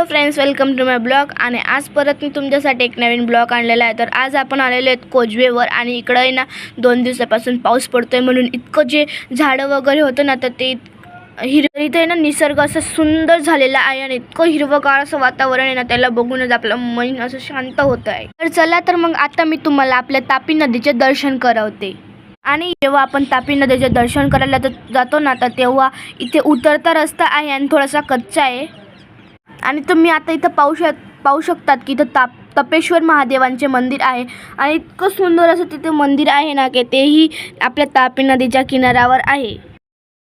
Hello friends welcome to my blog. आणि आज परत मी तुमच्यासाठी एक नवीन ब्लॉग आणलेला आहे. तर आज आपण आलेलो आहेत कोजवेवर आणि इकडं आहे ना दोन दिवसापासून पाऊस पडतो आहे म्हणून इतकं जे झाडं वगैरे होतं ना तर ते हिरवं इथे आहे ना निसर्ग असं सुंदर झालेला आहे आणि इतकं हिरवंगार असं वातावरण आहे ना त्याला बघूनच आपलं मन असं शांत होतं आहे. तर चला तर मग आता मी तुम्हाला आपल्या तापी नदीचे दर्शन करवते. आणि जेव्हा आपण तापी नदीचे दर्शन करायला जातो ना तर तेव्हा इथे उतरता रस्ता आहे आणि थोडासा कच्चा आहे. आणि तुम्ही आता इथं पाहू शक पाहू शकतात की इथं ताप तपेश्वर महादेवांचे मंदिर आहे. आणि इतकं सुंदर असं तिथे मंदिर आहे ना की तेही आपल्या तापी नदीच्या किनाऱ्यावर आहे.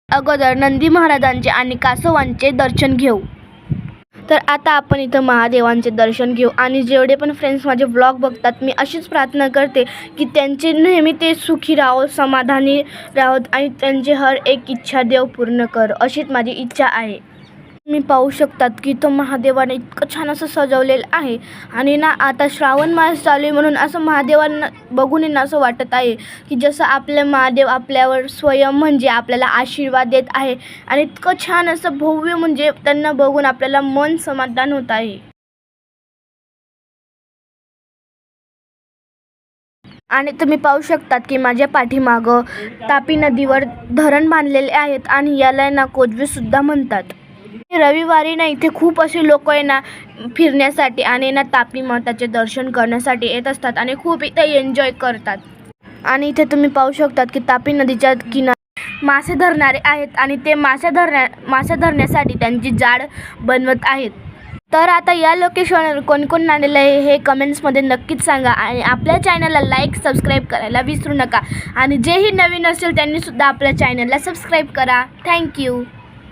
अगोदर नंदी महाराजांचे आणि कासवांचे दर्शन घेऊ. तर आता आपण इथं महादेवांचे दर्शन घेऊ. आणि जेवढे पण फ्रेंड्स माझे ब्लॉग बघतात मी अशीच प्रार्थना करते की त्यांचे नेहमी ते सुखी राहो समाधानी राहोत आणि त्यांची हर एक इच्छा देव पूर्ण कर अशीच माझी इच्छा आहे. मी पाहू शकतात की तो महादेवाने इतकं छान असं सजवलेलं आहे. आणि ना आता श्रावण मास चालू आहे म्हणून असं महादेवांना बघून ना असं वाटत आहे की जसं आपलं महादेव आपल्यावर स्वयं म्हणजे आपल्याला आशीर्वाद देत आहे. आणि इतकं छान असं भव्य म्हणजे त्यांना बघून आपल्याला मन समाधान होत आहे. आणि तुम्ही पाहू शकतात की माझ्या पाठीमागं तापी नदीवर धरण बांधलेले आहेत आणि याला ना कोजवीसुद्धा म्हणतात. रविवारी ना इथे खूप असे लोक आहे ना फिरण्यासाठी आणि ना तापी माताचे दर्शन करण्यासाठी येत असतात आणि खूप इथे एन्जॉय करतात. आणि इथे तुम्ही पाहू शकतात की तापी नदीच्या किनार मासे धरणारे आहेत आणि ते मासे धरण्या मासे धरण्यासाठी त्यांची जाळ बनवत आहेत. तर आता या लोकेशनवर कोण कोण आलेलं आहे हे कमेंट्समध्ये नक्कीच सांगा आणि आपल्या चॅनलला लाईक सबस्क्राईब करायला विसरू नका. आणि जेही नवीन असेल त्यांनीसुद्धा आपल्या चॅनलला सबस्क्राईब करा. थँक्यू